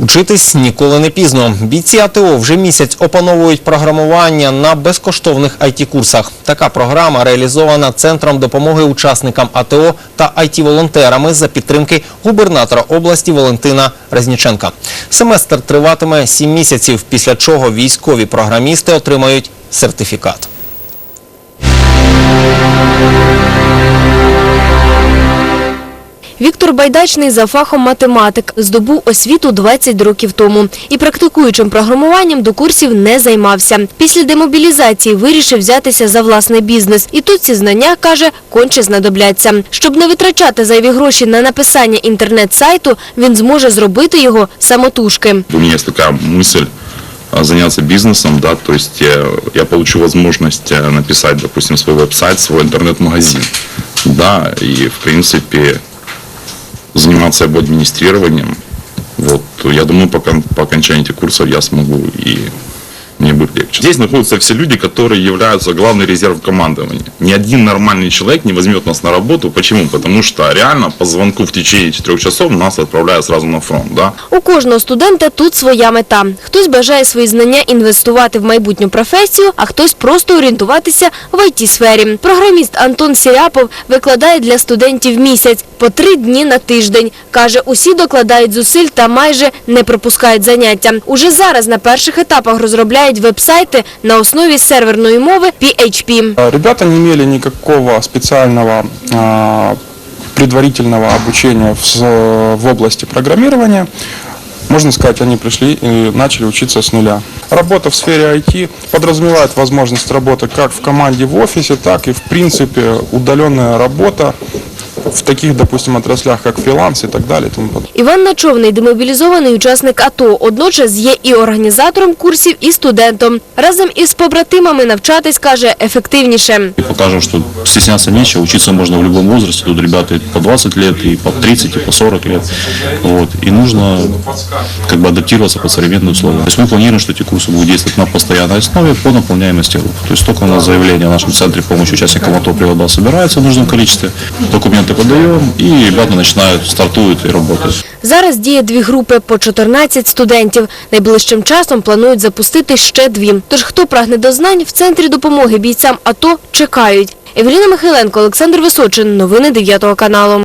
Учитись ніколи не пізно. Бійці АТО вже місяць опановують програмування на безкоштовних IT-курсах. Така програма реалізована Центром допомоги учасникам АТО та IT-волонтерами за підтримки губернатора області Валентина Резніченка. Семестр триватиме 7 місяців, після чого військові програмісти отримають сертифікат. Віктор Байдачний за фахом математик здобув освіту 20 років тому і практикуючим програмуванням до курсів не займався. Після демобілізації вирішив взятися за власний бізнес. І тут ці знання, каже, конче знадобляться. Щоб не витрачати зайві гроші на написання інтернет-сайту, він зможе зробити його самотужки. У меня есть такая мысль а, заняться бизнесом, да, то есть я, получу возможность э, написать, допустим, свой веб-сайт, свой интернет-магазин, да, и в принципе заниматься администрированием. Вот, я думаю, по, по окончании этих курсов я смогу и мне будет легче. Здесь находятся все люди, которые являются главный резерв командования. Ни один нормальный человек не возьмет нас на работу. Почему? Потому что реально по звонку в течение четырех часов нас отправляют сразу на фронт, да. У кожного студента тут своя мета. Хтось бажає свої знання інвестувати в майбутню професію, а хтось просто орієнтуватися в IT-сфері. Програміст Антон Сіряпов викладає для студентів місяць по три дні на тиждень. Каже, усі докладають зусиль та майже не пропускають заняття. Уже зараз на перших етапах розробляють веб-сайти на основі серверної мови PHP. А, Ребята не имели никакого специального а, предварительного обучения в, в области программирования. Можно сказать, они пришли и начали учиться с нуля. Работа в сфере IT подразумевает возможность работы как в команде в офисе, так и в принципе удаленная работа в таких, допустим, отраслях, как фриланс и так далее. и тому подобное. Іван Начовний – демобілізований учасник АТО. Одночас є і організатором курсів, і студентом. Разом із побратимами навчатись, каже, ефективніше. И покажем, что стесняться нечего, учиться можно в любом возрасте. Тут ребята и по 20 лет, и по 30, и по 40 лет. Вот. И нужно как бы адаптироваться под современные условия. То есть мы планируем, что эти курсы будут действовать на постоянной основе по наполняемости рук. То есть только у нас заявление в нашем центре помощи участникам АТО Привода собирается в нужном количестве, документы подаем, и ребята начинают, стартуют и работают. Зараз діє дві групи по 14 студентів. Найближчим часом планують запустити ще дві. Тож хто прагне до знань, в Центрі допомоги бійцям АТО чекають. Евеліна Михайленко, Олександр Височин. Новини 9 каналу.